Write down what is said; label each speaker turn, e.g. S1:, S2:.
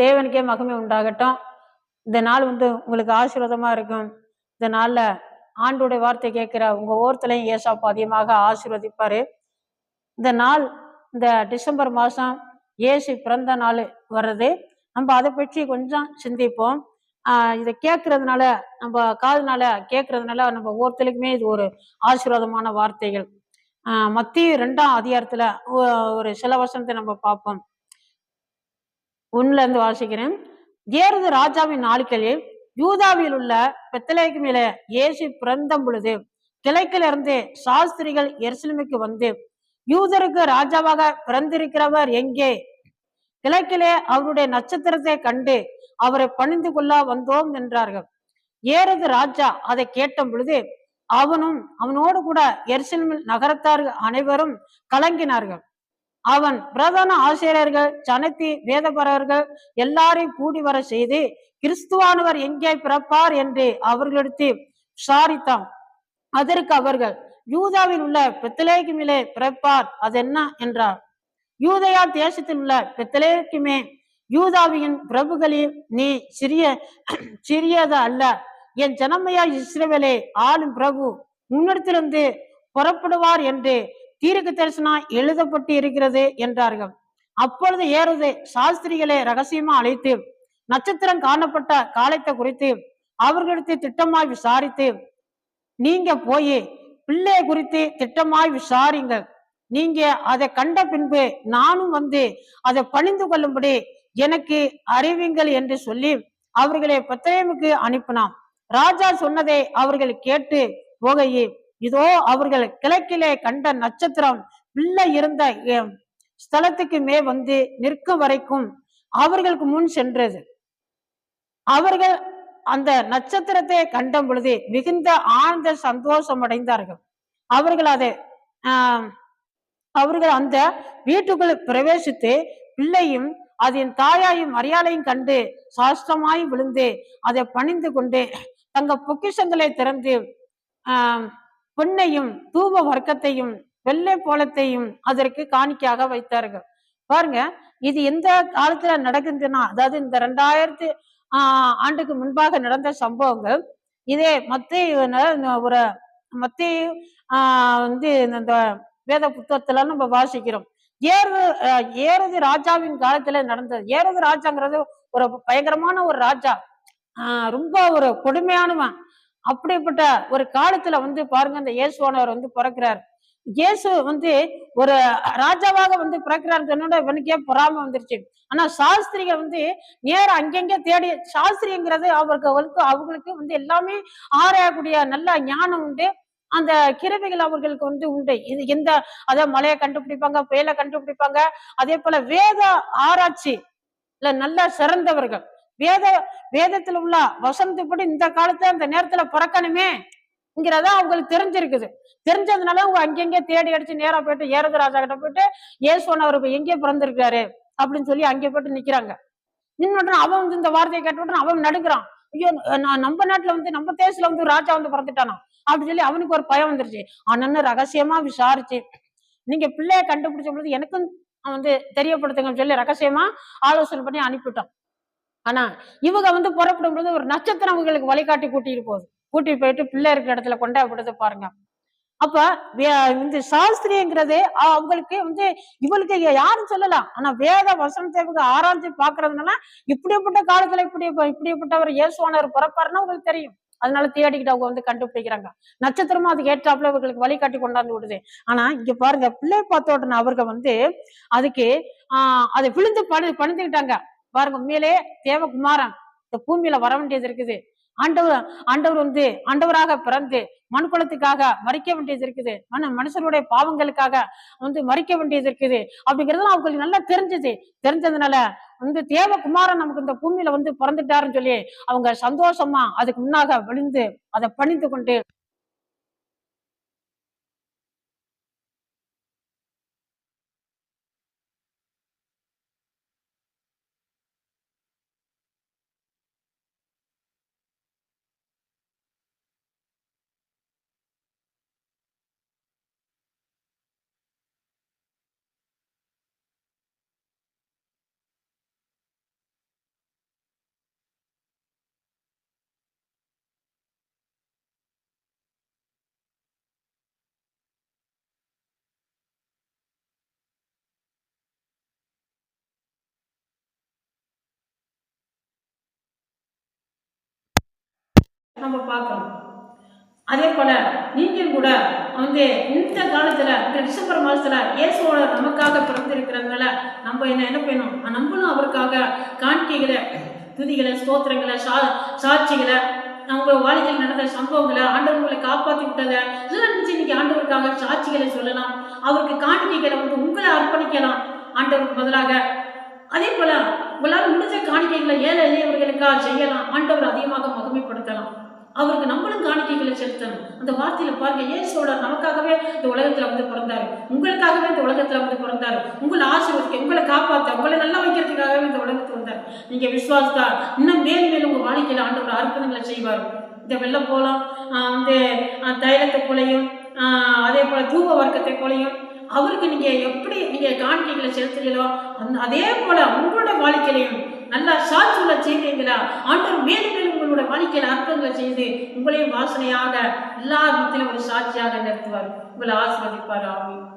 S1: தேவனுக்கே மகிமை உண்டாகட்டும். இந்த நாள் வந்து உங்களுக்கு ஆசீர்வாதமாக இருக்கும். இந்த நாளில் ஆண்டுடைய வார்த்தை கேட்குற உங்கள் ஓரத்துலையும் ஏசாப்பு அதிகமாக ஆசீர்வதிப்பார். இந்த நாள் இந்த டிசம்பர் மாதம் ஏசு பிறந்த நாள் வர்றது. நம்ம அதை பற்றி கொஞ்சம் சிந்திப்போம். இதை கேட்கறதுனால நம்ம காதுனால கேட்கறதுனால நம்ம ஒவ்வொருத்தருக்குமே இது ஒரு ஆசீர்வாதமான வார்த்தைகள். மத்திய ரெண்டாம் அதிகாரத்துல ஒரு சில வசனத்தை நம்ம பார்ப்போம். ஒண்ணுல இருந்து வாசிக்கிறேன். ஏறுது ராஜாவின் நாளிக்கையில் யூதாவில் உள்ள பெத்தலைக்கு மேலே இயேசு பிறந்த பொழுது கிழக்கிலிருந்து சாஸ்திரிகள் எருசலேமுக்கு வந்து யூதருக்கு ராஜாவாக பிறந்திருக்கிறவர் எங்கே? கிழக்கிலே அவருடைய நட்சத்திரத்தை கண்டு அவரை பணிந்து கொள்ள வந்தோம் என்றார்கள். ஏறது ராஜா அதை கேட்ட பொழுது அவனும் அவனோடு கூட எருசலேமில் நகரத்தார்கள் அனைவரும் கலங்கினார்கள். அவன் பிரதான ஆசிரியர்கள் சனத்தி வேதபரர்கள் எல்லாரையும் கூடி வர செய்து கிறிஸ்துவானவர் எங்கே பிறப்பார்? என்று அவர்களிடத்து விசாரித்தான். அதற்கு அவர்கள் யூதாவில் உள்ள பெத்தலேக்குமிலே பிறப்பார் அது என்ன என்றார். யூதயா தேசத்தில் உள்ள பெத்தலேக்குமே யூதாவியின் பிரபுகளில் நீ சிறிய சிறியது அல்ல. என் ஜனமையா இஸ்ரவேலே ஆளும் பிரபு. முன்னிடத்திலிருந்து புறப்படுவார் என்று தீர்க்க தரிசனம் எழுதப்பட்டு இருக்கிறது என்றார்கள். அப்பொழுது ஏறுது சாஸ்திரிகளை ரகசியமா அழைத்து நட்சத்திரம் காணப்பட்ட காலத்தை குறித்து அவர்களிடத்து திட்டமாய் விசாரித்து நீங்க போய் பிள்ளை குறித்து திட்டமாய் விசாரிங்கள். நீங்க அதை கண்ட பின்பு நானும் வந்து அதை பணிந்து கொள்ளும்படி எனக்கு அறிவிங்கள் என்று சொல்லி அவர்களை பத்திரேமுக்கு அனுப்பினான். ராஜா சொன்னதை அவர்கள் கேட்டு போகையே இதோ அவர்கள் கிழக்கிலே கண்ட நட்சத்திரம் பிள்ளை இருந்த எ- ஸ்தலத்துக்கு மே வந்து நிற்கும் வரைக்கும் அவர்களுக்கு முன் சென்றது. அவர்கள் அந்த நட்சத்திரத்தை கண்ட பொழுது மிகுந்த ஆழ்ந்த சந்தோஷம் அடைந்தார்கள். அவர்கள் அதை ஆஹ், அவர்கள் அந்த வீட்டுக்குள் பிரவேசித்து பிள்ளையும் அதன் தாயாயும் மரியாதையும் கண்டு சாஸ்திரமாய் விழுந்து அதை பணிந்து கொண்டு தங்க பொக்கிஷங்களை திறந்து ஆஹ், பொன்னையும் தூப வர்க்கத்தையும் வெள்ளை போலத்தையும் அதற்கு காணிக்கையாக வைத்தார்கள். பாருங்க இது எந்த காலத்துல நடக்குதுன்னா அதாவது இந்த ரெண்டாயிரத்தி ஆஹ் ஆண்டுக்கு முன்பாக நடந்த சம்பவங்கள். இதே மத்திய ஒரு மத்திய ஆஹ் வந்து இந்த வேத புத்தகத்துல நம்ம வாசிக்கிறோம். ஏறு ஏறது ராஜாவின் காலத்துல நடந்தது. ஏறது ராஜாங்கிறது ஒரு பயங்கரமான ஒரு ராஜா. ஆஹ் ரொம்ப ஒரு கொடுமையானவன். அப்படிப்பட்ட ஒரு காலத்துல வந்து பாருங்க இந்த இயேசுவானவர் வந்து பிறக்கிறார். இயேசு வந்து ஒரு ராஜாவாக வந்து பிறக்கிறார் சொன்னோட இவனுக்கே பொறாம வந்துருச்சு. ஆனா சாஸ்திரிகள் வந்து நேரம் அங்கங்க தேடி சாஸ்திரிங்கிறது அவர்களுக்கு அவங்களுக்கு வந்து எல்லாமே ஆராயக்கூடிய நல்ல ஞானம் உண்டு. அந்த கிருவிகள் அவர்களுக்கு வந்து உண்டு. இது எந்த அதாவது மலையை கண்டுபிடிப்பாங்க புயலை கண்டுபிடிப்பாங்க. அதே போல வேத ஆராய்ச்சி இல்ல நல்லா சிறந்தவர்கள். வேத வேதத்துல உள்ள வசனத்துப்படி இந்த காலத்துல அந்த நேரத்துல பிறக்கணுமே ங்கிறத அவங்களுக்கு தெரிஞ்சிருக்குது. தெரிஞ்சதுனால அவங்க அங்கங்க தேடி அடிச்சு நேரா போயிட்டு ஏறது ராஜா கிட்ட போயிட்டு ஏசுவன் அவர் இப்ப எங்கே பிறந்திருக்காரு அப்படின்னு சொல்லி அங்கே போயிட்டு நிக்கிறாங்க. நின்று அவன் வந்து இந்த வார்த்தையை கேட்ட அவன் நடுக்கிறான் ஐயோ நான் நம்ம நாட்டுல வந்து நம்ம தேசத்துல வந்து ராஜா வந்து பிறந்துட்டானா? அப்படின்னு சொல்லி அவனுக்கு ஒரு பயம் வந்துருச்சு. அண்ணன்னு ரகசியமா விசாரிச்சு நீங்க பிள்ளைய கண்டுபிடிச்ச பொழுது எனக்கும் வந்து தெரியப்படுத்துங்கன்னு சொல்லி ரகசியமா ஆலோசனை பண்ணி அனுப்பிட்டோம் ஆனா இவங்க வந்து புறப்படும் பொழுது ஒரு நட்சத்திரம் அவங்களுக்கு வழிகாட்டி கூட்டிட்டு போகுது. கூட்டிட்டு போயிட்டு பிள்ளை இருக்கிற இடத்துல கொண்டா விடுறது பாருங்க. அப்ப வே- இந்த சாஸ்திரிங்கிறது அவங்களுக்கு வந்து இவளுக்கு யாரும் சொல்லலாம். ஆனா வேத வசனத்தை இவங்க ஆராய்ச்சி பாக்குறதுனால இப்படிப்பட்ட காலத்துல இப்படி இப்படிப்பட்டவர் இயேசுவானவர் பிறப்பாருன்னா உங்களுக்கு தெரியும். அதனால தேடிக்கிட்டு அவங்க வந்து கண்டுபிடிக்கிறாங்க. நட்சத்திரமும் அதுக்கு ஏற்றாப்புல இவர்களுக்கு வழிகாட்டி கொண்டாந்து விடுது. ஆனா இங்க பாருங்க பிள்ளை பார்த்த உடனே அவர்கள் வந்து அதுக்கு ஆஹ் அதை விழுந்து பணி பணிந்துக்கிட்டாங்க பாருங்க உண்மையிலே தேவகுமாரன் இந்த பூமியில வர வேண்டியது இருக்குது. ஆண்டவர் ஆண்டவர் வந்து ஆண்டவராக பிறந்து மனுக்குலத்துக்காக மறிக்க வேண்டியது இருக்குது. மன மனுஷனுடைய பாவங்களுக்காக வந்து மறிக்க வேண்டியது இருக்குது. அப்படிங்கிறது அவங்களுக்கு நல்லா தெரிஞ்சது. தெரிஞ்சதுனால வந்து தேவகுமாரன் நமக்கு இந்த பூமியில வந்து பிறந்துட்டாருன்னு சொல்லி அவங்க சந்தோஷமா அதுக்கு முன்னாக விழுந்து அதை பணிந்து கொண்டு நம்ம பார்க்குறோம் அதே போல நீங்கள் கூட வந்து இந்த காலத்தில் இந்த டிசம்பர் மாதத்தில் இயேசுவோட நமக்காக பிறந்திருக்கிறதுனால நம்ம என்ன என்ன பண்ணணும்? நம்மளும் அவருக்காக காணிக்கைகளை துதிகளை ஸ்தோத்திரங்களை சா சாட்சிகளை அவங்க வாழ்க்கையில் நடந்த சம்பவங்களை ஆண்டவர்களை காப்பாற்றி விட்டதை இதெல்லாம் நினச்சி நீங்கள் ஆண்டவருக்காக சாட்சிகளை சொல்லலாம். அவருக்கு காணிக்கைகளை வந்து உங்களை அர்ப்பணிக்கலாம் ஆண்டவருக்கு பதிலாக. அதே போல் உங்களால் முடிஞ்ச காணிக்கைகளை ஏழை எளியவர்களுக்காக செய்யலாம். ஆண்டவர் அதிகமாக மகிமைப்படுத்தலாம். அவருக்கு நம்மளும் காணிக்கைகளை செலுத்தணும். அந்த வார்த்தையில பாருங்க இயேசுவோட நமக்காகவே இந்த உலகத்துல வந்து பிறந்தாரு. உங்களுக்காகவே இந்த உலகத்துல வந்து பிறந்தாரு. உங்களை ஆசீர்வதிக்க உங்களை காப்பாற்ற உங்களை நல்லா வைக்கிறதுக்காகவே இந்த உலகத்துக்கு வந்தார். நீங்க விசுவாசத்தா இன்னும் மேல் மேலும் உங்க வாழ்க்கையில ஆண்டவர் அற்புதங்களை செய்வார். இந்த வெள்ளம் போலாம் இந்த வந்து தைலத்தை போலையும் ஆஹ் அதே போல தூப வர்க்கத்தை போலையும் அவருக்கு நீங்க எப்படி நீங்க காணிக்கைகளை செலுத்துறீங்களோ அந்த அதே போல உங்களோட வாழ்க்கையிலையும் நல்லா சாட்சிகளை செய்வீங்களா? ஆண்டவர் மேலும் மேலும் உங்களோட வாழ்க்கையில் அற்புதங்களை செய்து உங்களையும் வாசனையாக எல்லா விதத்திலும் ஒரு சாட்சியாக நிறுத்துவார். உங்களை ஆசிர்வதிப்பார். ஆமீன்.